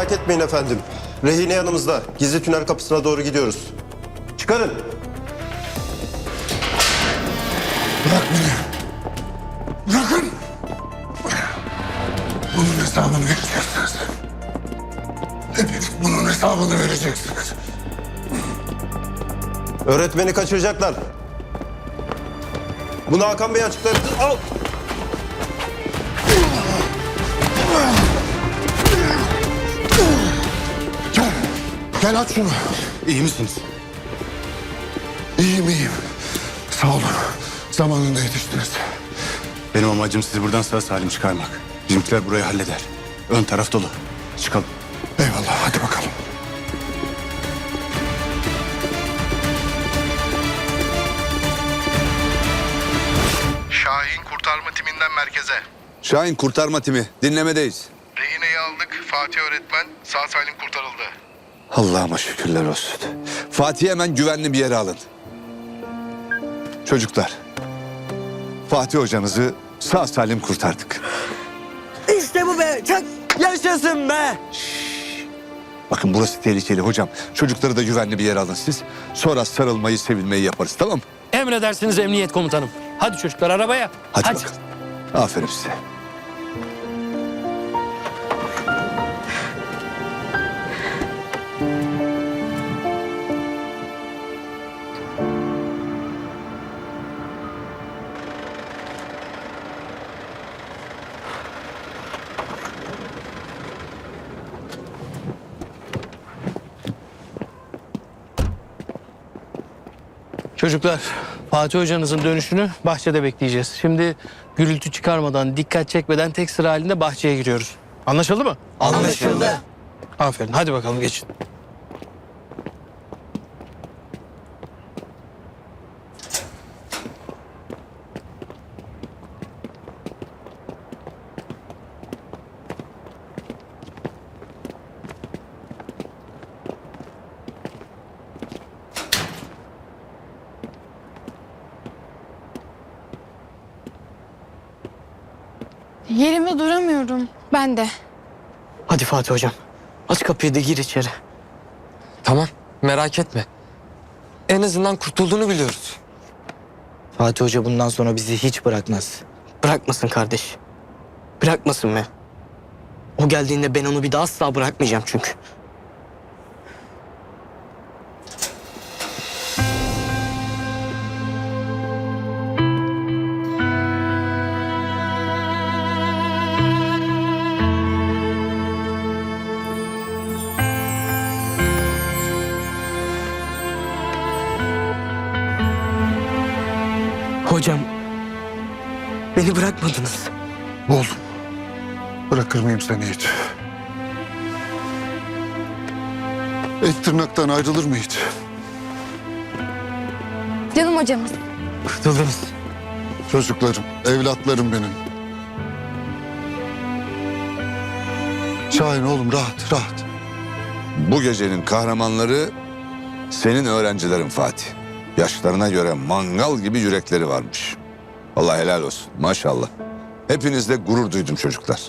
Merak etmeyin efendim. Rehine yanımızda. Gizli tünel kapısına doğru gidiyoruz. Çıkarın. Bırak beni. Bırakın. Bunun hesabını vereceksiniz. Hepiniz bunun hesabını vereceksiniz. Öğretmeni kaçıracaklar. Bunu Hakan Bey açıklar. Al. Gel aç şunu. İyi misiniz? İyiyim iyiyim. Sağ olun. Zamanında yetiştiniz. Benim amacım sizi buradan sağ salim çıkarmak. Bizimkiler burayı halleder. Ön taraf dolu. Çıkalım. Eyvallah hadi bakalım. Şahin kurtarma timinden merkeze. Şahin kurtarma timi dinlemedeyiz. Rehineyi aldık. Fatih öğretmen sağ salim kurtarıldı. Allah'ıma şükürler olsun. Fatih'i hemen güvenli bir yere alın. Çocuklar, Fatih hocanızı sağ salim kurtardık. İşte bu be. Çok yaşasın be. Bakın burası tehlikeli hocam. Çocukları da güvenli bir yere alın siz. Sonra sarılmayı, sevilmeyi yaparız tamam mı? Emredersiniz emniyet komutanım. Hadi çocuklar arabaya. Hadi, bakalım. Aferin size. Çocuklar Fatih hocanızın dönüşünü bahçede bekleyeceğiz. Şimdi gürültü çıkarmadan, dikkat çekmeden tek sıra halinde bahçeye giriyoruz. Anlaşıldı mı? Anlaşıldı. Aferin hadi bakalım geçin. Yerime duramıyorum. Ben de. Hadi Fatih hocam. Aç kapıyı da gir içeri. Tamam merak etme. En azından kurtulduğunu biliyoruz. Fatih Hoca bundan sonra bizi hiç bırakmaz. Bırakmasın kardeş. Bırakmasın be. O geldiğinde ben onu bir daha asla bırakmayacağım çünkü. Hocam beni bırakmadınız. Oğlum. Bırakır mıyım seni hiç? Et tırnaktan ayrılır mı hiç? Canım hocamız. Kurtuldunuz. Çocuklarım, evlatlarım benim. Şahin oğlum rahat, rahat. Bu gecenin kahramanları senin öğrencilerin Fatih. Yaşlarına göre mangal gibi yürekleri varmış. Allah helal olsun maşallah. Hepinizle gurur duydum çocuklar.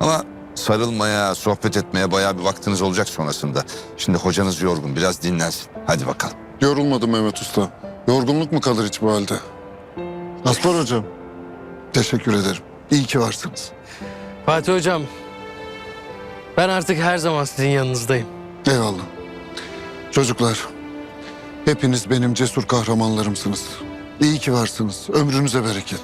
Ama sarılmaya, sohbet etmeye bayağı bir vaktiniz olacak sonrasında. Şimdi hocanız yorgun biraz dinlensin. Hadi bakalım. Yorulmadım Mehmet Usta. Yorgunluk mu kalır hiç bu halde? Aspar hocam. Teşekkür ederim. İyi ki varsınız. Fatih hocam. Ben artık her zaman sizin yanınızdayım. Eyvallah. Çocuklar, hepiniz benim cesur kahramanlarımsınız. İyi ki varsınız. Ömrünüze bereket.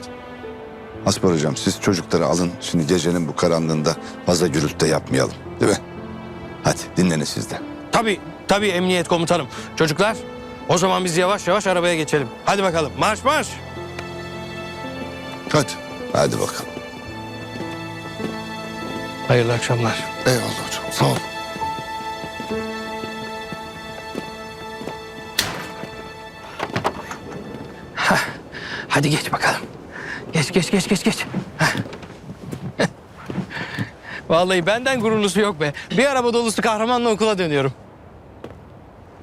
Aspar hocam siz çocukları alın. Şimdi gecenin bu karanlığında fazla gürültü de yapmayalım. Değil mi? Hadi dinlenin siz de. Tabii, tabii emniyet komutanım. Çocuklar, o zaman biz yavaş yavaş arabaya geçelim. Hadi bakalım, marş marş. Hadi. Hadi bakalım. Hayırlı akşamlar. Eyvallah hocam. Sağ ol. Hadi geç bakalım. Geç, geç, geç, geç, geç. Vallahi benden gururlusu yok be. Bir araba dolusu kahramanla okula dönüyorum.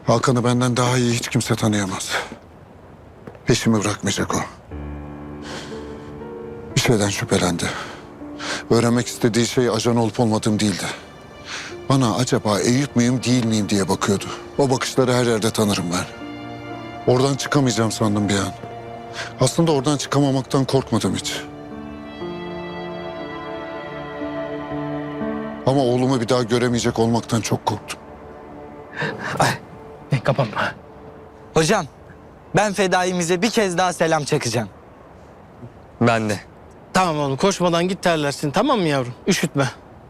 Hakan'ı benden daha iyi hiç kimse tanıyamaz. Peşimi bırakmayacak o. Bir şeyden şüphelendi. Öğrenmek istediği şey ajan olup olmadığım değildi. bana acaba Eyüp müyüm değil miyim diye bakıyordu. O bakışları her yerde tanırım ben. Oradan çıkamayacağım sandım bir an. Aslında oradan çıkamamaktan korkmadım hiç. Ama oğlumu bir daha göremeyecek olmaktan çok korktum. Eh, kapanma. Hocam ben fedaimize bir kez daha selam çakacağım. Ben de. Tamam oğlum koşmadan git terlersin tamam mı yavrum? Üşütme.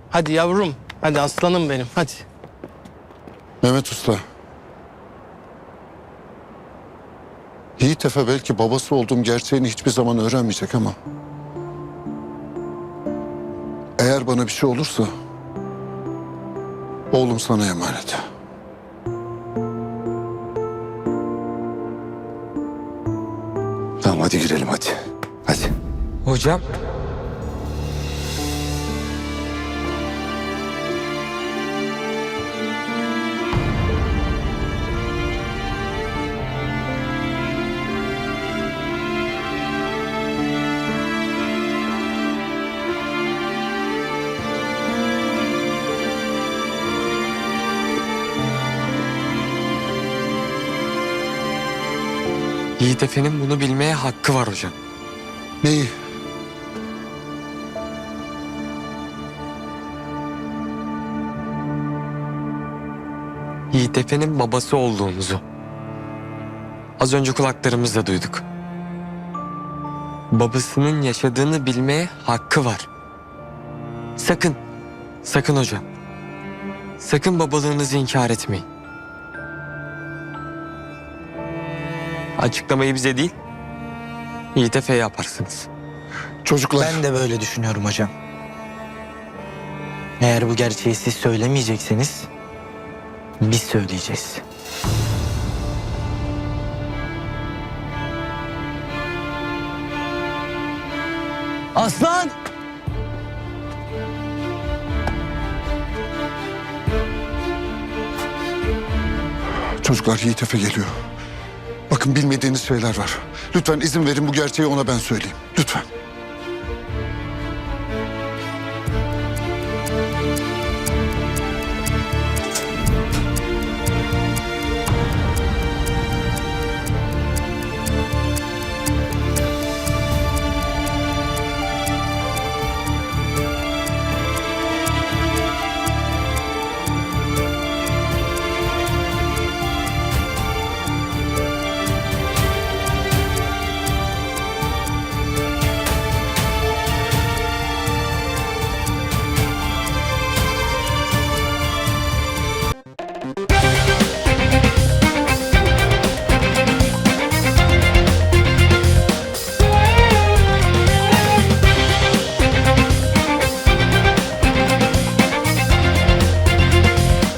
Hadi yavrum. Hadi aslanım benim hadi. Mehmet Usta. Yiğit Efe belki babası olduğum gerçeğini hiçbir zaman öğrenmeyecek ama... Eğer bana bir şey olursa... Oğlum sana emanet. Tamam hadi girelim hadi. Hadi. Hocam. Yiğit Efe'nin bunu bilmeye hakkı var hocam. Neyi? Yiğit Efe'nin babası olduğumuzu. Az önce kulaklarımızla duyduk. Babasının yaşadığını bilmeye hakkı var. Sakın, sakın hocam. Sakın babalığınızı inkar etmeyin. Açıklamayı bize değil, Yiğit Efe'ye yaparsınız. Çocuklar... Ben de böyle düşünüyorum hocam. Eğer bu gerçeği siz söylemeyecekseniz biz söyleyeceğiz. Aslan! Çocuklar Yiğit Efe geliyor. Bakın bilmediğiniz şeyler var. Lütfen izin verin bu gerçeği ona ben söyleyeyim. Lütfen.